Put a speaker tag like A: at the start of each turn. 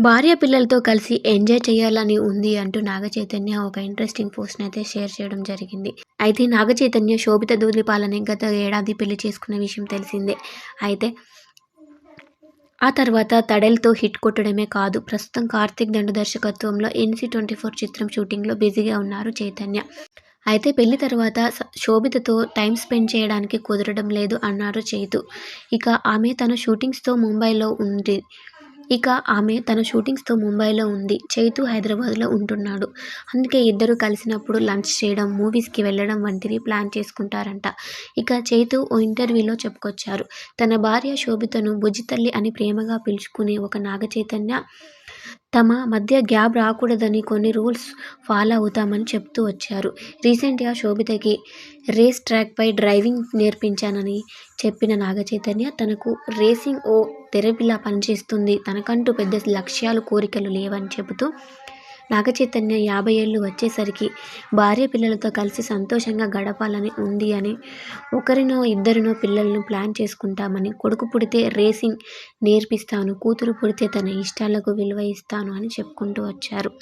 A: భార్య పిల్లలతో కలిసి ఎంజాయ్ చేయాలని ఉంది అంటూ నాగచైతన్య ఒక ఇంట్రెస్టింగ్ పోస్ట్ని అయితే షేర్ చేయడం జరిగింది. అయితే నాగచైతన్య శోభిత దూదిపాలని గత ఏడాది పెళ్ళి చేసుకున్న విషయం తెలిసిందే. అయితే ఆ తర్వాత తడెల్తో హిట్ కొట్టడమే కాదు ప్రస్తుతం కార్తీక్ దండ దర్శకత్వంలో ఎన్సీ ట్వంటీ ఫోర్ చిత్రం షూటింగ్లో బిజీగా ఉన్నారు చైతన్య. అయితే పెళ్ళి తర్వాత స- శోభితతో టైం స్పెండ్ చేయడానికి కుదరడం లేదు అన్నారు చైతు. ఇక ఆమె తన షూటింగ్స్తో ముంబైలో ఉంది. ఇక ఆమె తన షూటింగ్స్తో ముంబైలో ఉంది. చైతు హైదరాబాద్లో ఉంటున్నాడు. అందుకే ఇద్దరు కలిసినప్పుడు లంచ్ చేయడం మూవీస్కి వెళ్ళడం వంటివి ప్లాన్ చేసుకుంటారంట. ఇక చైతు ఓ ఇంటర్వ్యూలో చెప్పుకొచ్చారు. తన భార్య శోభితను బుజ్జితల్లి అని ప్రేమగా పిలుచుకునే ఒక నాగ చైతన్య తమ మధ్య గ్యాప్ రాకూడదని కొన్ని రూల్స్ ఫాలో అవుతామని చెప్తూ వచ్చారు. రీసెంట్గా శోభితకి రేస్ ట్రాక్పై డ్రైవింగ్ నేర్పించానని చెప్పిన నాగచైతన్య తనకు రేసింగ్ ఓ థెరపీలా పనిచేస్తుంది. తనకంటూ పెద్ద లక్ష్యాలు కోరికలు లేవని చెబుతూ నాగచైతన్య యాభై ఏళ్ళు వచ్చేసరికి భార్య పిల్లలతో కలిసి సంతోషంగా గడపాలని ఉంది అని ఒకరినో ఇద్దరినో పిల్లలను ప్లాన్ చేసుకుంటామని కొడుకు పుడితే రేసింగ్ నేర్పిస్తాను కూతురు పుడితే తన ఇష్టాలకు విలువ ఇస్తాను అని చెప్పుకుంటూ వచ్చారు.